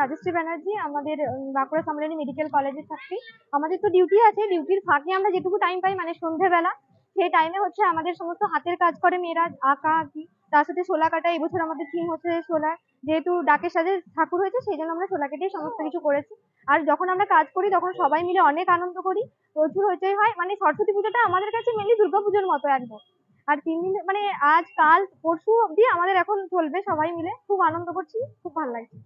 রাজশ্রী ব্যানার্জি, আমাদের বাঁকুড়া সম্মেলনী মেডিকেল কলেজের ছাত্রী। আমাদের তো ডিউটি আছে ডিউটির ফাঁকে আমরা যেটুকু টাইম পাই মানে সন্ধেবেলা, সেই টাইমে হচ্ছে আমাদের সমস্ত হাতের কাজ করে মেয়েরা, আঁকা, আঁকি। তার সাথে শোলা কাটা, এবছর আমাদের থিম হচ্ছে শোলা। যেহেতু ডাকের সাথে ঠাকুর হয়েছে, সেই জন্য আমরা শোলা কেটেই সমস্ত কিছু করেছি। আর যখন আমরা কাজ করি, তখন সবাই মিলে অনেক আনন্দ করি। প্রচুর হইচই হয় মানে সরস্বতী পুজোটা আমাদের কাছে মেনলি দুর্গাপুজোর মতো একদম। আর তিন দিন মানে আজ, কাল, পরশু অবধি আমাদের এখন চলবে সবাই মিলে। খুব আনন্দ করছি, খুব ভালো লাগছে।